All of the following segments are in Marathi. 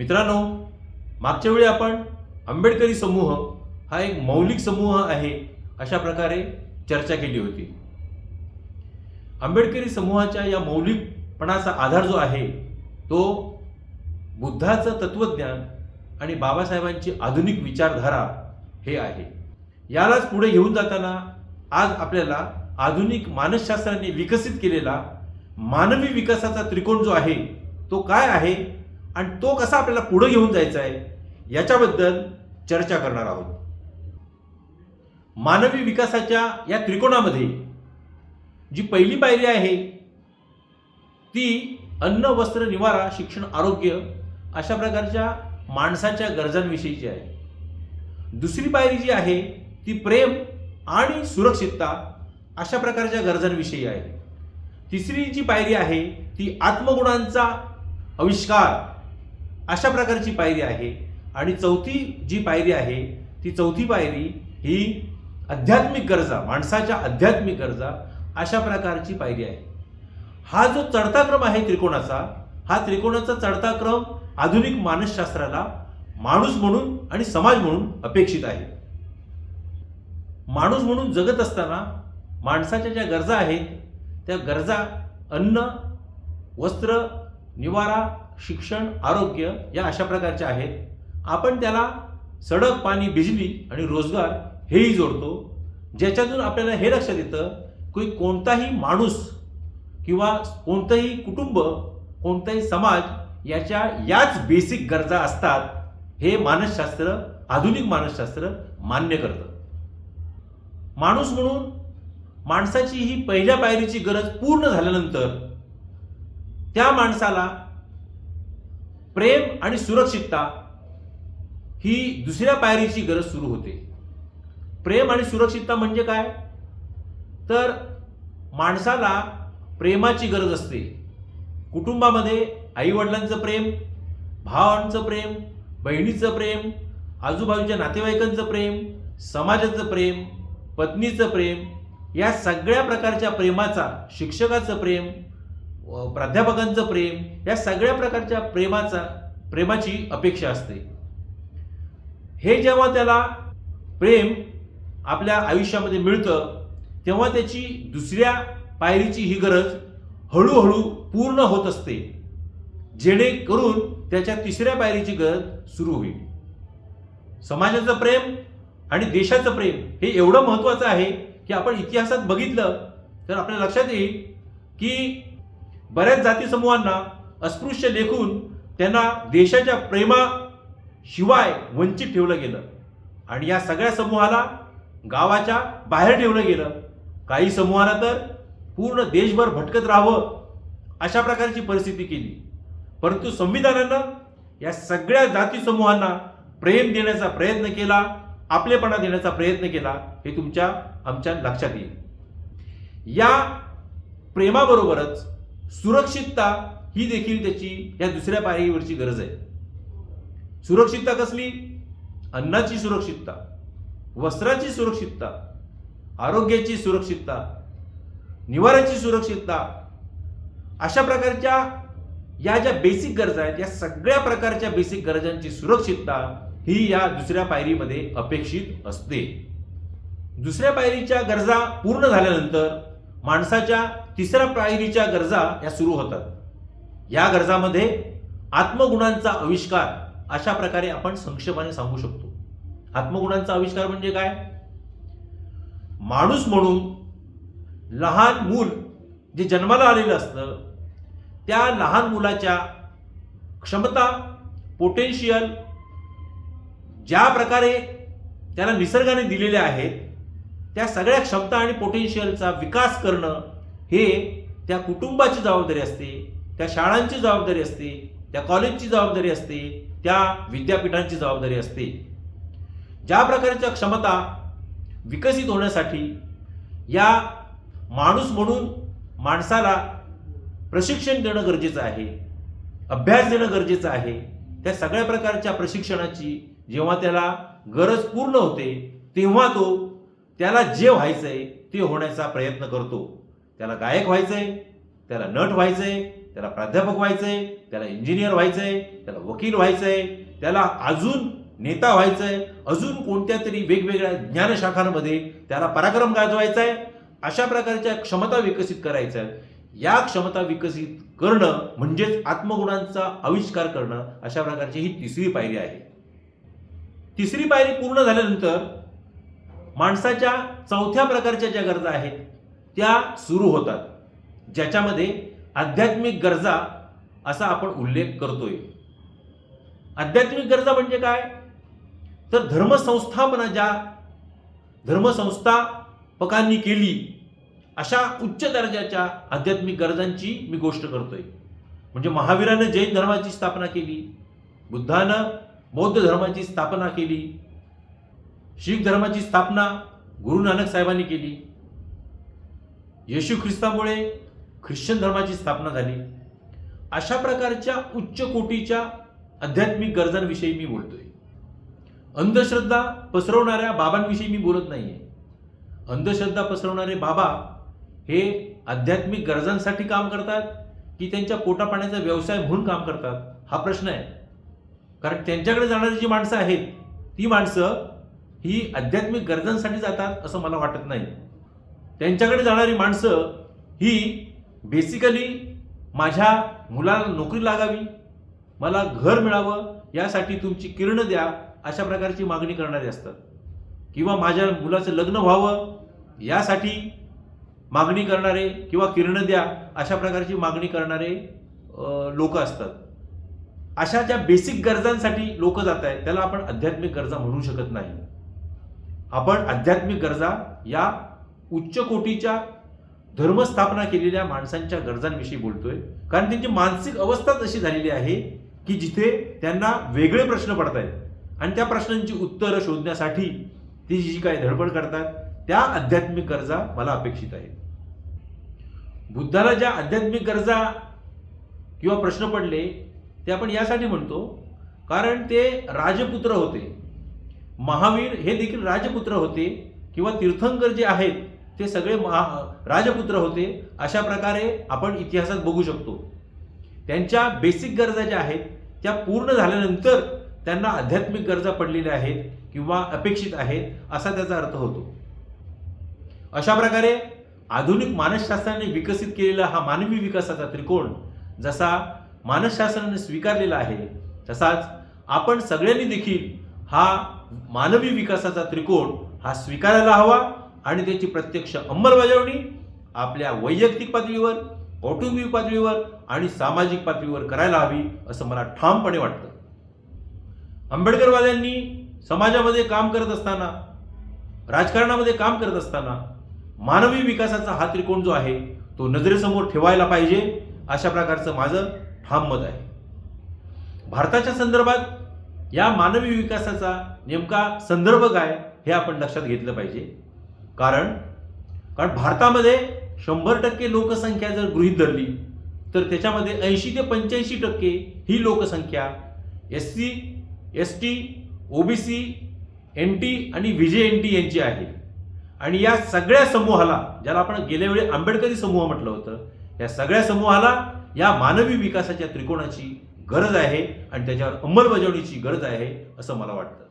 मित्रांनो मागच्या वेळी आपण आंबेडकरी समूह हा एक मौलिक समूह आहे अशा प्रकारे चर्चा केली होती. आंबेडकरी समूहाच्या या मौलिकपणाचा आधार जो आहे तो बुद्धाचं तत्वज्ञान आणि बाबासाहेबांची आधुनिक विचारधारा हे आहे. यालाच पुढे घेऊन जाताना आज आपल्याला आधुनिक मानसशास्त्राने विकसित केलेला मानवी विकासाचा त्रिकोण जो आहे तो काय आहे? आणि तो कसा आपल्याला पुढे घेऊन जायचा आहे याच्याबद्दल चर्चा करणार आहोत. मानवी विकासाच्या या त्रिकोणामध्ये जी पहिली पायरी आहे ती अन्न वस्त्र निवारा शिक्षण आरोग्य अशा प्रकारच्या माणसाच्या गरजांविषयीची आहे. दुसरी पायरी जी आहे ती प्रेम आणि सुरक्षितता अशा प्रकारच्या गरजांविषयी आहे. तिसरी जी पायरी आहे ती आत्मगुणांचा आविष्कार. अशा प्रकारची पायरी आहे. आणि चौथी जी पायरी आहे ती चौथी पायरी ही आध्यात्मिक गरजा माणसाच्या आध्यात्मिक गरजा अशा प्रकारची पायरी आहे. हा जो चढता क्रम आहे त्रिकोणाचा हा त्रिकोणाचा चढता क्रम आधुनिक मानसशास्त्राला माणूस म्हणून आणि समाज म्हणून अपेक्षित आहे. माणूस म्हणून जगत असताना माणसाच्या ज्या गरजा आहेत त्या गरजा अन्न वस्त्र निवारा शिक्षण आरोग्य या अशा प्रकारच्या आहेत. आपण त्याला सडक पाणी बिजली आणि रोजगार हेही जोडतो ज्याच्यातून आपल्याला हे लक्षात येतं की कोणताही माणूस किंवा कोणतंही कुटुंब कोणताही समाज याच्या याच बेसिक गरजा असतात हे मानसशास्त्र आधुनिक मानसशास्त्र मान्य करतं. माणूस म्हणून माणसाची ही पहिल्या पायरीची गरज पूर्ण झाल्यानंतर त्या माणसाला प्रेम आणि सुरक्षितता ही दुसऱ्या पायरीची गरज सुरू होते. प्रेम आणि सुरक्षितता म्हणजे काय? तर माणसाला प्रेमाची गरज असते. कुटुंबामध्ये आईवडिलांचं प्रेम भावांचं प्रेम बहिणीचं प्रेम आजूबाजूच्या नातेवाईकांचं प्रेम समाजाचं प्रेम पत्नीचं प्रेम या सगळ्या प्रकारच्या प्रेमाचा शिक्षकाचं प्रेम प्राध्यापकांचं प्रेम या सगळ्या प्रकारच्या प्रेमाचा प्रेमाची अपेक्षा असते. हे जेव्हा त्याला प्रेम आपल्या आयुष्यामध्ये मिळतं तेव्हा त्याची दुसऱ्या पायरीची ही गरज हळूहळू पूर्ण होत असते जेणेकरून त्याच्या तिसऱ्या पायरीची गरज सुरू होईल. समाजाचं प्रेम आणि देशाचं प्रेम हे एवढं महत्वाचं आहे की आपण इतिहासात बघितलं तर आपल्या लक्षात येईल की बऱ्याच जाती समूहांना अस्पृश्य लेखून त्यांना देशाच्या प्रेमाशिवाय वंचित ठेवलं गेलं. आणि या सगळ्या समूहाला गावाच्या बाहेर ठेवलं गेलं. काही समूहांना तर पूर्ण देशभर भटकत राहावं अशा प्रकारची परिस्थिती केली. परंतु संविधानानं या सगळ्या जाती समूहांना प्रेम देण्याचा प्रयत्न केला आपलेपणा देण्याचा प्रयत्न केला हे तुमच्या आमच्या लक्षात येईल. या प्रेमाबरोबरच सुरक्षितता ही देखील त्याची या दुसऱ्या पायरीवरची गरज आहे. सुरक्षितता कसली? अन्नाची सुरक्षितता वस्त्राची सुरक्षितता आरोग्याची सुरक्षितता निवाराची सुरक्षितता अशा प्रकारच्या या ज्या बेसिक गरजा आहेत या सगळ्या प्रकारच्या बेसिक गरजांची सुरक्षितता ही या दुसऱ्या पायरीमध्ये अपेक्षित असते. दुसऱ्या पायरीच्या गरजा पूर्ण झाल्यानंतर माणसाच्या तिसऱ्या पायरीच्या गरजा या सुरू होतात. या गरजामध्ये आत्मगुणांचा आविष्कार अशा प्रकारे आपण संक्षेपाने सांगू शकतो. आत्मगुणांचा आविष्कार म्हणजे काय? माणूस म्हणून लहान मूल जे जन्माला आलेलं असतं त्या लहान मुलाच्या क्षमता पोटेन्शियल ज्या प्रकारे त्याला निसर्गाने दिलेले आहेत त्या सगळ्या क्षमता आणि पोटेन्शियलचा विकास करणं हे त्या कुटुंबाची जबाबदारी असते त्या शाळांची जबाबदारी असते त्या कॉलेजची जबाबदारी असते त्या विद्यापीठांची जबाबदारी असते. ज्या प्रकारच्या क्षमता विकसित होण्यासाठी या माणूस म्हणून माणसाला प्रशिक्षण देणं गरजेचं आहे अभ्यास देणं गरजेचं आहे त्या सगळ्या प्रकारच्या प्रशिक्षणाची जेव्हा त्याला गरज पूर्ण होते तेव्हा तो त्याला जे व्हायचं आहे ते होण्याचा प्रयत्न करतो. त्याला गायक व्हायचं आहे त्याला नट व्हायचं आहे त्याला प्राध्यापक व्हायचं आहे त्याला इंजिनियर व्हायचं आहे त्याला वकील व्हायचं आहे त्याला अजून नेता व्हायचं आहे अजून कोणत्या तरी वेगवेगळ्या ज्ञानशाखांमध्ये त्याला पराक्रम गाजवायचा आहे अशा प्रकारच्या क्षमता विकसित करायच्या या क्षमता विकसित करणं म्हणजेच आत्मगुणांचा आविष्कार करणं अशा प्रकारची ही तिसरी पायरी आहे. तिसरी पायरी पूर्ण झाल्यानंतर माणसाच्या चौथ्या प्रकारच्या ज्या गरजा आहेत त्या सुरू होतात. ज्याच्यामध्ये आध्यात्मिक गरजा असा आपण उल्लेख करतोय. आध्यात्मिक गरजा म्हणजे काय? तर धर्मसंस्थापना ज्या धर्मसंस्थापकांनी केली अशा उच्च दर्जाच्या आध्यात्मिक गरजांची मी गोष्ट करतोय. म्हणजे महावीरानं जैन धर्माची स्थापना केली बुद्धानं बौद्ध धर्माची स्थापना केली शीख धर्माची स्थापना गुरु नानक साहेबांनी केली. येशू ख्रिस्तामुळे ख्रिश्चन धर्माची स्थापना झाली. अशा प्रकारच्या उच्च कोटीच्या आध्यात्मिक गरजांविषयी मी बोलतोय. अंधश्रद्धा पसरवणाऱ्या बाबांविषयी मी बोलत नाहीये. अंधश्रद्धा पसरवणारे बाबा हे आध्यात्मिक गरजांसाठी काम करतात की त्यांच्या पोटापाण्याचा व्यवसाय म्हणून काम करतात? हा प्रश्न आहे. कारण त्यांच्याकडे जाणारी जी माणसं आहेत ती माणसं ही आध्यात्मिक गरजांसाठी जातात असं मला वाटत नाही. त्यांच्याकडे जाणारी माणसं ही बेसिकली माझ्या मुलाला नोकरी लागावी मला घर मिळावं यासाठी तुमची किरणं द्या अशा प्रकारची मागणी करणारे असतात. किंवा माझ्या मुलाचं लग्न व्हावं यासाठी मागणी करणारे किंवा किरणं द्या अशा प्रकारची मागणी करणारे लोक असतात. अशा ज्या बेसिक गरजांसाठी लोक जात आहेत त्याला आपण आध्यात्मिक गरजा म्हणू शकत नाही. आपण आध्यात्मिक गरजा या उच्च कोटीच्या धर्मस्थापना केलेल्या माणसांच्या गरजांविषयी बोलतोय. कारण त्यांची मानसिक अवस्थाच अशी झालेली आहे की जिथे त्यांना वेगळे प्रश्न पडत आहेत आणि त्या प्रश्नांची उत्तरं शोधण्यासाठी ती जी काय धडपड करतात त्या आध्यात्मिक गरजा मला अपेक्षित आहेत. बुद्धाला ज्या आध्यात्मिक गरजा किंवा प्रश्न पडले ते आपण यासाठी म्हणतो कारण ते राजपुत्र होते. महावीर हे देखील राजपुत्र होते किंवा तीर्थंकर जे आहेत ते सगळे महा राजपुत्र होते अशा प्रकारे आपण इतिहासात बघू शकतो. त्यांच्या बेसिक गरजा ज्या आहेत त्या पूर्ण झाल्यानंतर त्यांना आध्यात्मिक गरजा पडलेल्या आहेत किंवा अपेक्षित आहेत असा त्याचा अर्थ होतो. अशा प्रकारे आधुनिक मानसशास्त्राने विकसित केलेला हा मानवी विकासाचा त्रिकोण जसा मानसशास्त्राने स्वीकारलेला आहे तसाच आपण सगळ्यांनी देखील हा मानवी विकासाचा त्रिकोण हा स्वीकारायला हवा आणि त्याची प्रत्यक्ष अंमलबजावणी आपल्या वैयक्तिक पातळीवर कौटुंबिक पातळीवर आणि सामाजिक पातळीवर करायला हवी असं मला ठामपणे वाटतं. आंबेडकरवाद्यांनी समाजामध्ये काम करत असताना राजकारणामध्ये काम करत असताना मानवी विकासाचा हा त्रिकोण जो आहे तो नजरेसमोर ठेवायला पाहिजे अशा प्रकारचं माझं ठाम मत आहे. भारताच्या संदर्भात या मानवी विकासाचा नेमका संदर्भ काय हे आपण लक्षात घेतलं पाहिजे. कारण कारण भारतामध्ये शंभर टक्के लोकसंख्या जर गृहीत धरली तर त्याच्यामध्ये ऐंशी ते पंच्याऐंशी टक्के ही लोकसंख्या S C S T OBC N T आणि विजय एन टी यांची आहे. आणि या सगळ्या समूहाला ज्याला आपण गेल्या वेळी आंबेडकरी समूह म्हटलं होतं या सगळ्या समूहाला या मानवी विकासाच्या त्रिकोणाची गरज आहे आणि त्याच्यावर अंमलबजावणीची गरज आहे असं मला वाटतं.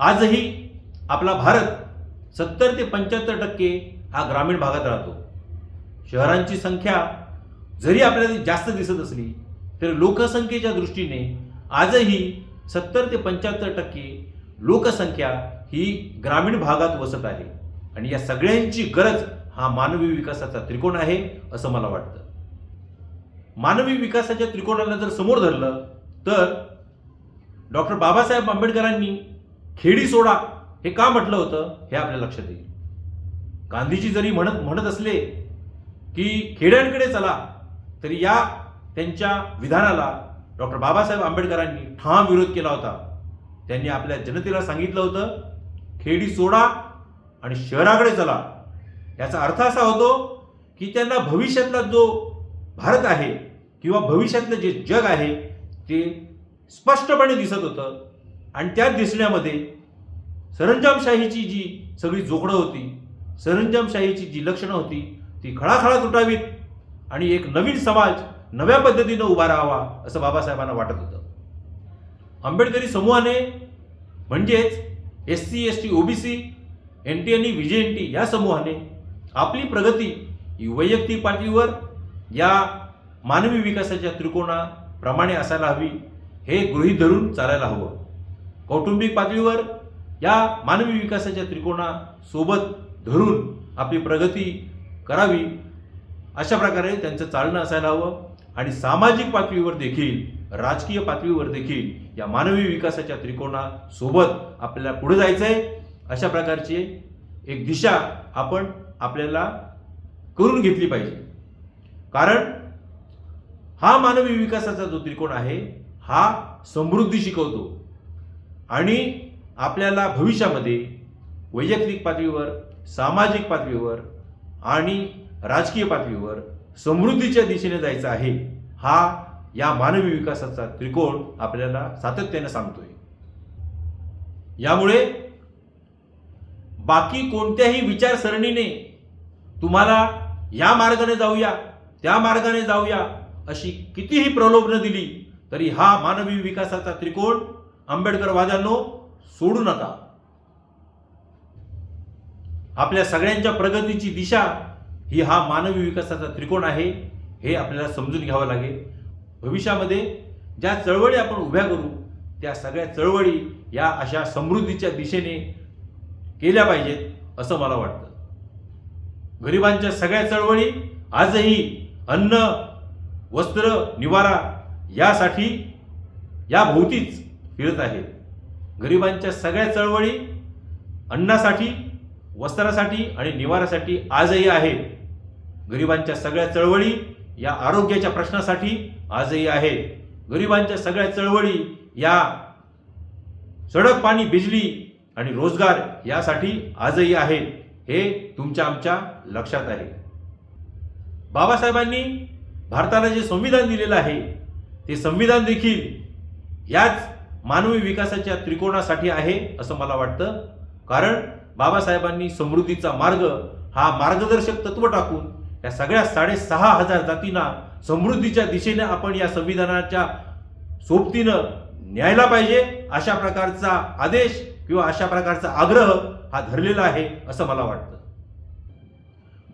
आजही आपला भारत सत्तर ते पंच्याहत्तर टक्के हा ग्रामीण भागात राहतो. शहरांची संख्या जरी आपल्याला जास्त दिसत असली तरी लोकसंख्येच्या दृष्टीने आजही सत्तर ते पंच्याहत्तर टक्के लोकसंख्या ही ग्रामीण भागात वसत आहे. आणि या सगळ्यांची गरज हा मानवी विकासाचा त्रिकोण आहे असं मला वाटतं. मानवी विकासाच्या त्रिकोणाला जर समोर धरलं तर डॉक्टर बाबासाहेब आंबेडकरांनी खेडी सोडा हे का म्हटलं होतं हे आपल्या लक्षात येईल. गांधीजी जरी म्हणत म्हणत असले की खेड्यांकडे चला तरी या त्यांच्या विधानाला डॉक्टर बाबासाहेब आंबेडकरांनी ठाम विरोध केला होता. त्यांनी आपल्या जनतेला सांगितलं होतं खेडी सोडा आणि शहराकडे चला. याचा अर्थ असा होतो की त्यांना भविष्यातला जो भारत आहे किंवा भविष्यातलं जे जग आहे ते स्पष्टपणे दिसत होतं. आणि त्या दिसण्यामध्ये सरंजामशाहीची जी सगळी जोकडं होती सरंजामशाहीची जी लक्षणं होती ती खळाखळा तुटावीत आणि एक नवीन समाज नव्या पद्धतीनं उभा राहावा असं बाबासाहेबांना वाटत होतं. आंबेडकरी समूहाने म्हणजेच S C S T OBC N T आणि व्ही एन टी या समूहाने आपली प्रगती ही वैयक्तिक पातळीवर या मानवी विकासाच्या त्रिकोणाप्रमाणे असायला हवी हे गृहीत धरून चालायला हवं. कौटुंबिक पातळीवर या मानवी विकासाच्या त्रिकोणासोबत धरून आपली प्रगती करावी अशा प्रकारे त्यांचं चालणं असायला हवं. आणि सामाजिक पातळीवर देखील राजकीय पातळीवर देखील या मानवी विकासाच्या त्रिकोणासोबत आपल्याला पुढे जायचं आहे अशा प्रकारची एक दिशा आपण आपल्याला करून घेतली पाहिजे. कारण हा मानवी विकासाचा जो त्रिकोण आहे हा समृद्धी शिकवतो. आणि आपल्याला भविष्यामध्ये वैयक्तिक पातळीवर सामाजिक पातळीवर आणि राजकीय पातळीवर समृद्धीच्या दिशेने जायचं आहे हा या मानवी विकासाचा त्रिकोण आपल्याला सातत्याने सांगतोय. यामुळे बाकी कोणत्याही विचारसरणीने तुम्हाला या मार्गाने जाऊया. त्या मार्गाने जाऊया अशी कितीही प्रलोभनं दिली तरी हा मानवी विकासाचा त्रिकोण आंबेडकरवाद्यांनो सोडू नका. आपल्या सगळ्यांच्या प्रगतीची दिशा ही हा मानवी विकासाचा त्रिकोण आहे हे आपल्याला समजून घ्यावं लागेल. भविष्यामध्ये ज्या चळवळी आपण उभ्या करू त्या सगळ्या चळवळी या अशा समृद्धीच्या दिशेने केल्या पाहिजेत असं मला वाटतं. गरिबांच्या सगळ्या चळवळी आजही अन्न वस्त्र निवारा यासाठी या भोवतीच फिरत आहे. गरिबांच्या सगळ्या चळवळी अन्नासाठी वस्त्रासाठी आणि निवारासाठी आजही आहे गरिबांच्या सगळ्या चळवळी या आरोग्याच्या प्रश्नासाठी आजही आहे गरिबांच्या सगळ्या चळवळी या सडक पाणी बिजली आणि रोजगार यासाठी आजही आहे हे तुमच्या आमच्या लक्षात आहे. बाबासाहेबांनी भारताला जे संविधान दिलेलं आहे ते संविधान देखील याच मानवी विकासाच्या त्रिकोणासाठी आहे असं मला वाटतं. कारण बाबासाहेबांनी समृद्धीचा मार्ग हा मार्गदर्शक तत्व टाकून या सगळ्या साडेसहा हजार जातींना समृद्धीच्या दिशेने आपण या संविधानाच्या सोबतीनं न्यायला पाहिजे अशा प्रकारचा आदेश किंवा अशा प्रकारचा आग्रह हा धरलेला आहे असं मला वाटतं.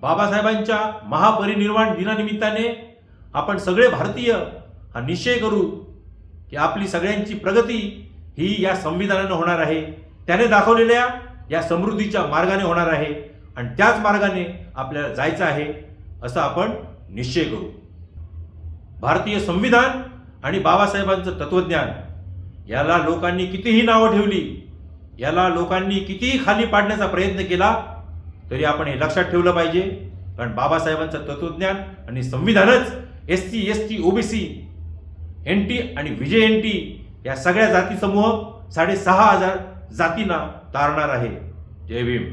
बाबासाहेबांच्या महापरिनिर्वाण दिनानिमित्ताने आपण सगळे भारतीय हा निश्चय करू की आपली सगळ्यांची प्रगती ही या संविधानानं होणार आहे. त्याने दाखवलेल्या या समृद्धीच्या मार्गाने होणार आहे आणि त्याच मार्गाने आपल्याला जायचं आहे असं आपण निश्चय करू. भारतीय संविधान आणि बाबासाहेबांचं तत्वज्ञान याला लोकांनी कितीही नावं ठेवली याला लोकांनी कितीही खाली पाडण्याचा प्रयत्न केला तरी आपण हे लक्षात ठेवलं पाहिजे. कारण बाबासाहेबांचं तत्वज्ञान आणि संविधानच S C S T OBC N T आणि विजय एन टी या सगळ्या जातीसमूह साडेसहा हजार जातींना तारणार आहे. जय भीम.